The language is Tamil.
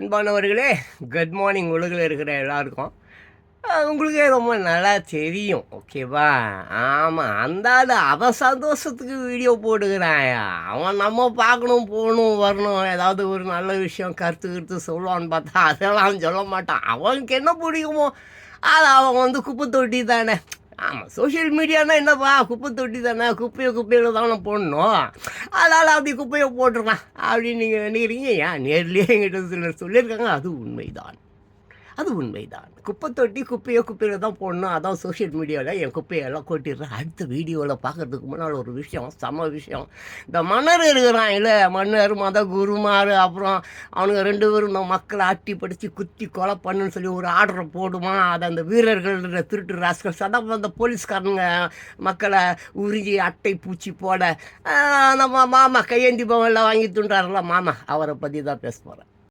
அன்பானவர்களே குட் மார்னிங் உலகில் இருக்கிற எல்லாருக்கும். உங்களுக்கே ரொம்ப நல்லா தெரியும் ஓகேவா ஆமாம் அந்த ஆள் அவன் சந்தோஷத்துக்கு வீடியோ போட்டுக்கிறாயா அவன் நம்ம பார்க்கணும் போகணும் வரணும் ஏதாவது ஒரு நல்ல விஷயம் கருத்து கருத்து சொல்லுவான்னு பார்த்தா அதெல்லாம் சொல்ல மாட்டான். அவனுக்கு என்ன பிடிக்குமோ அது அவன் வந்து குப்பை தொட்டி தானே ஆமாம் சோஷியல் மீடியானா என்னப்பா குப்பை தொட்டி தானே குப்பையை குப்பையில் தானே போடணும். அதனால் அப்படி குப்பையை போட்டுருக்கான் அப்படின்னு நீங்கள் நினைக்கிறீங்க? ஏன்? நேர்லேயே எங்கிட்ட சிலர் சொல்லியிருக்காங்க. அது உண்மைதான். அது உண்மைதான். குப்பை தொட்டி குப்பையை குப்பையில் தான் போடணும். அதான் சோஷியல் மீடியாவில் என் குப்பையெல்லாம் கொட்டிடுறேன். அடுத்த வீடியோவில் பார்க்கறதுக்கு முன்னால் ஒரு விஷயம் சம விஷயம். இந்த மன்னர் இருக்கிறான் இல்லை மன்னர் மத குருமார் அப்புறம் அவனுங்க ரெண்டு பேரும் நம்ம மக்களை ஆட்டி படித்து குத்தி கொலை பண்ணுன்னு சொல்லி ஒரு ஆர்டரை போடுமா? அதை அந்த வீரர்கள் திருட்டு ராஸ்கல்ஸ் அதான் அந்த போலீஸ்காரனுங்க மக்களை உறிஞ்சி அட்டை பூச்சி போட நம்ம மாமா கையேந்தி பவனில் வாங்கி துண்டாருல மாமா அவரை பற்றி தான் பேச போகிறேன்